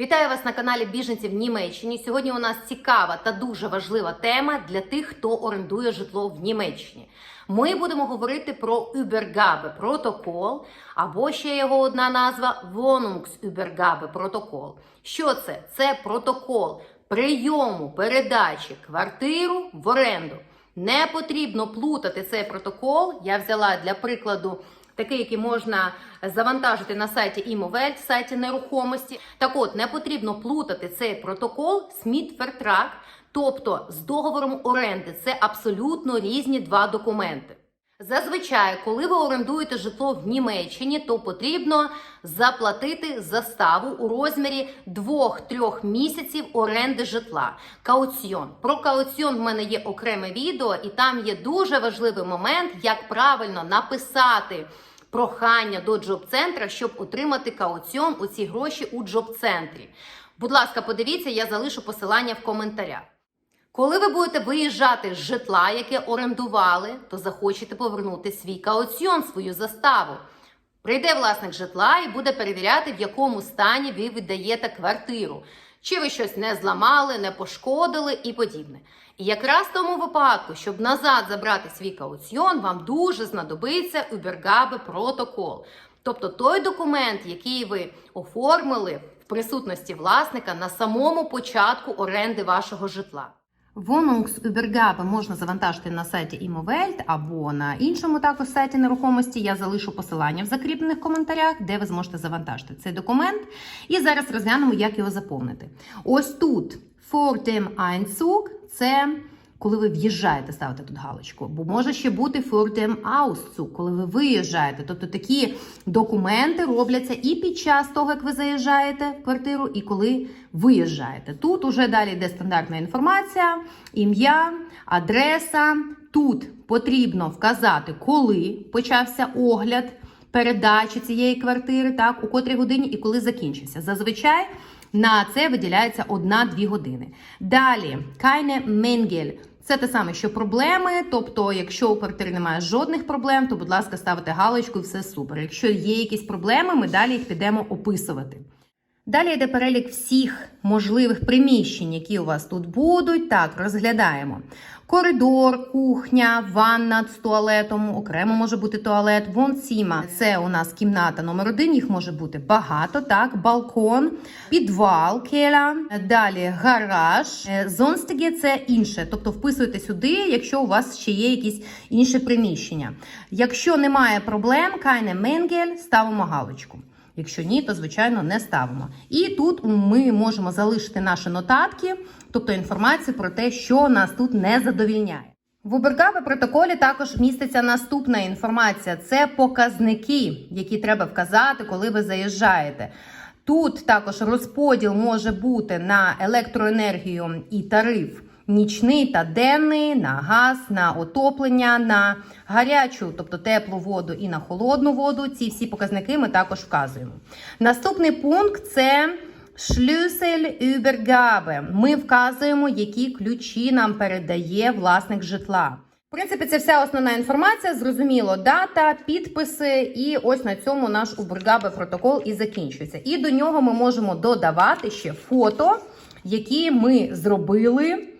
Вітаю вас на каналі Біженці в Німеччині. Сьогодні у нас цікава та дуже важлива тема для тих, хто орендує житло в Німеччині. Ми будемо говорити про Übergabe протокол, або ще його одна назва Wohnungsübergabe протокол. Що це? Це протокол прийому передачі квартиру в оренду. Не потрібно плутати цей протокол. Я взяла для прикладу такий, який можна завантажити на сайті Імовельт, сайті нерухомості. Так от, не потрібно плутати цей протокол з Мідфертрак, тобто з договором оренди. Це абсолютно різні два документи. Зазвичай, коли ви орендуєте житло в Німеччині, то потрібно заплатити заставу у розмірі 2-3 місяців оренди житла. Кауціон. Про кауціон в мене є окреме відео, і там є дуже важливий момент, як правильно написати прохання до джоб-центра, щоб отримати кауціон у ці гроші у джоб-центрі. Будь ласка, подивіться, я залишу посилання в коментарях. Коли ви будете виїжджати з житла, яке орендували, то захочете повернути свій кауціон, свою заставу. Прийде власник житла і буде перевіряти, в якому стані ви віддаєте квартиру. Чи ви щось не зламали, не пошкодили і подібне. І якраз в тому випадку, щоб назад забрати свій кауціон, вам дуже знадобиться Übergabe протокол. Тобто той документ, який ви оформили в присутності власника на самому початку оренди вашого житла. Wohnungsübergabe можна завантажити на сайті Імовельт або на іншому також сайті нерухомості. Я залишу посилання в закріплених коментарях, де ви зможете завантажити цей документ. І зараз розглянемо, як його заповнити. Ось тут for dem Einzug – це коли ви в'їжджаєте, ставите тут галочку. Бо може ще бути for dem Auszug, коли ви виїжджаєте. Тобто такі документи робляться і під час того, як ви заїжджаєте в квартиру, і коли виїжджаєте. Тут уже далі йде стандартна інформація, ім'я, адреса. Тут потрібно вказати, коли почався огляд передачі цієї квартири, так, у котрій годині і коли закінчився. Зазвичай на це виділяється 1-2 години. Далі, кайне менгель. Це те саме, що проблеми. Тобто, якщо у квартири немає жодних проблем, то, будь ласка, ставте галочку і все супер. Якщо є якісь проблеми, ми далі їх підемо описувати. Далі йде перелік всіх можливих приміщень, які у вас тут будуть. Так, розглядаємо. Коридор, кухня, ванна з туалетом, окремо може бути туалет, вонсіма. Це у нас кімната номер один, їх може бути багато, так, балкон, підвал, келя, далі гараж. Е, Зонстиге це інше, тобто вписуйте сюди, якщо у вас ще є якісь інші приміщення. Якщо немає проблем, кайне менгель, ставимо галочку. Якщо ні, то звичайно не ставимо. І тут ми можемо залишити наші нотатки, тобто інформацію про те, що нас тут не задовільняє. В Убергаве протоколі також міститься наступна інформація: це показники, які треба вказати, коли ви заїжджаєте. Тут також розподіл може бути на електроенергію і тариф нічний та денний, на газ, на отоплення, на гарячу, тобто теплу воду і на холодну воду. Ці всі показники ми також вказуємо. Наступний пункт це. Schlüssel Übergabe. Ми вказуємо, які ключі нам передає власник житла. В принципі, це вся основна інформація. Зрозуміло, дата, підписи, і ось на цьому наш Übergabe протокол і закінчується. І до нього ми можемо додавати ще фото, які ми зробили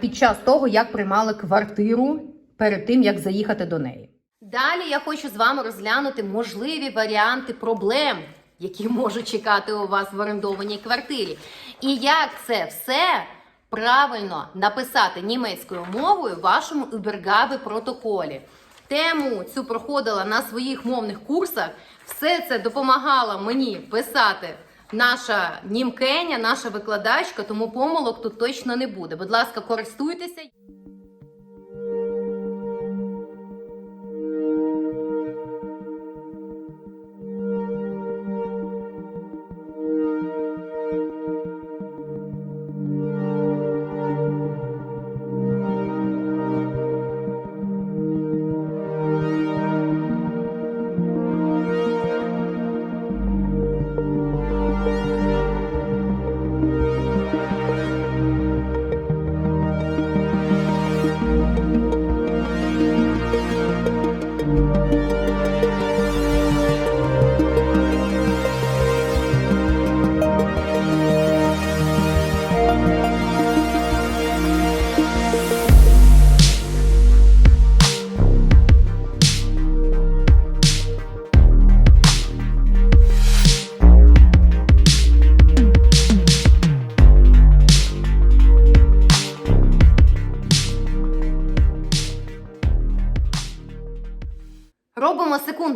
під час того, як приймали квартиру перед тим, як заїхати до неї. Далі я хочу з вами розглянути можливі варіанти проблем, які можуть чекати у вас в орендованій квартирі. І як це все правильно написати німецькою мовою в вашому Übergabe протоколі. Тему цю проходила на своїх мовних курсах. Все це допомагала мені писати наша німкеня, наша викладачка, тому помилок тут точно не буде. Будь ласка, користуйтеся.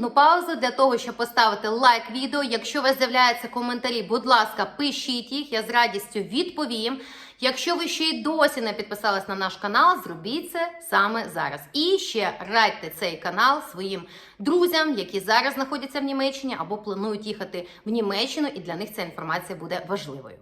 Секундну паузу для того, щоб поставити лайк відео. Якщо у вас з'являються коментарі, будь ласка, пишіть їх, я з радістю відповім. Якщо ви ще й досі не підписались на наш канал, зробіть це саме зараз. І ще радьте цей канал своїм друзям, які зараз знаходяться в Німеччині або планують їхати в Німеччину, і для них ця інформація буде важливою.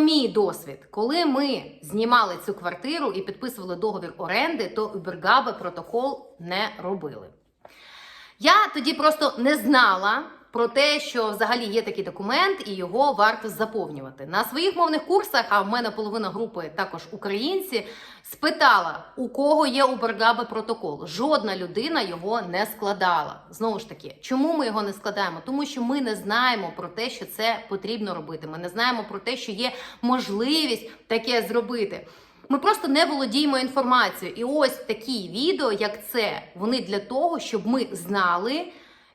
Мій досвід. Коли ми знімали цю квартиру і підписували договір оренди, то Убергаби протокол не робили. Я тоді просто не знала про те, що взагалі є такий документ і його варто заповнювати. На своїх мовних курсах, а в мене половина групи також українці, спитала, у кого є у Ubergabe протокол. Жодна людина його не складала. Знову ж таки, чому ми його не складаємо? Тому що ми не знаємо про те, що це потрібно робити. Ми не знаємо про те, що є можливість таке зробити. Ми просто не володіємо інформацією. І ось такі відео, як це, вони для того, щоб ми знали,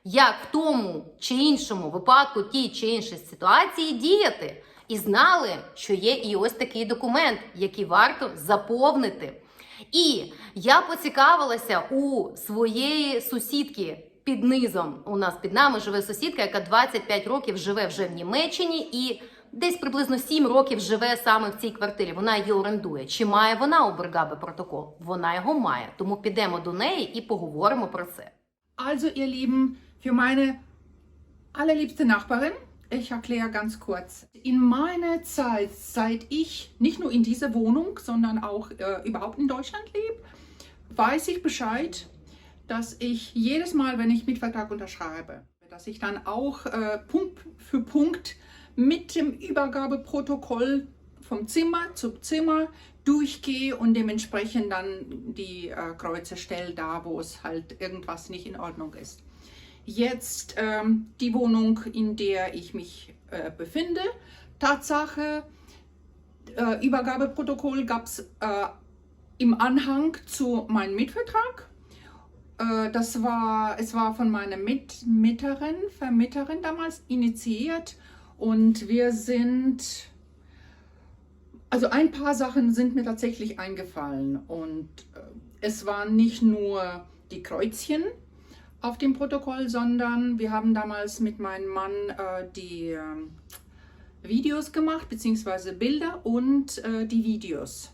як в тому чи іншому випадку, тій чи іншій ситуації діяти. І знали, що є і ось такий документ, який варто заповнити. І я поцікавилася у своєї сусідки під низом. У нас під нами живе сусідка, яка 25 років живе вже в Німеччині і десь приблизно 7 років живе саме в цій квартирі. Вона її орендує. Чи має вона у Бергабе протокол? Вона його має. Тому підемо до неї і поговоримо про це. Also, ihr Lieben, für meine allerliebste Nachbarin, ich erkläre ganz kurz. In meiner Zeit, seit ich nicht nur in dieser Wohnung, sondern auch äh, überhaupt in Deutschland lebe, weiß ich Bescheid, dass ich jedes Mal, wenn ich Mietvertrag unterschreibe, dass ich dann auch äh, Punkt für Punkt mit dem Übergabeprotokoll vom Zimmer zu Zimmer durchgehe und dementsprechend dann die äh, Kreuze stelle, da wo es halt irgendwas nicht in Ordnung ist. Jetzt ähm, die Wohnung, in der ich mich äh, befinde. Tatsache, äh, Übergabeprotokoll gab es äh, im Anhang zu meinem Mietvertrag. Äh, das war, es war von meiner Mitmieterin, Vermieterin damals initiiert und wir sind, also ein paar Sachen sind mir tatsächlich eingefallen und äh, es waren nicht nur die Kreuzchen auf dem Protokoll, sondern wir haben damals mit meinem Mann äh, die ähm, Videos gemacht, beziehungsweise Bilder und äh, die Videos.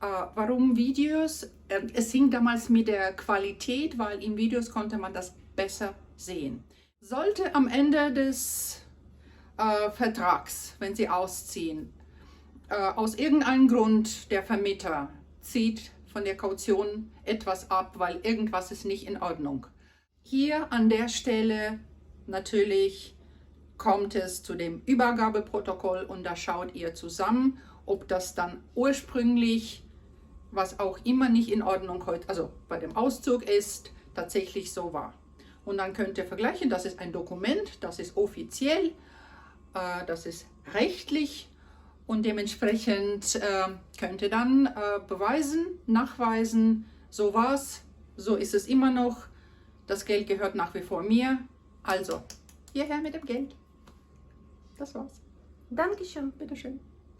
Äh, warum Videos? Äh, es hing damals mit der Qualität, weil in Videos konnte man das besser sehen. Sollte am Ende des äh, Vertrags, wenn Sie ausziehen, äh, aus irgendeinem Grund der Vermieter zieht von der Kaution etwas ab, weil irgendwas ist nicht in Ordnung. Hier an der Stelle natürlich kommt es zu dem Übergabeprotokoll und da schaut ihr zusammen, ob das dann ursprünglich, was auch immer nicht in Ordnung heute, also bei dem Auszug ist, tatsächlich so war. Und dann könnt ihr vergleichen, das ist ein Dokument, das ist offiziell, äh, das ist rechtlich und dementsprechend äh, könnt ihr dann äh, beweisen, nachweisen, so war's, so ist es immer noch, das Geld gehört nach wie vor mir, also hierher mit dem Geld. Das war's. Dankeschön. Bitteschön.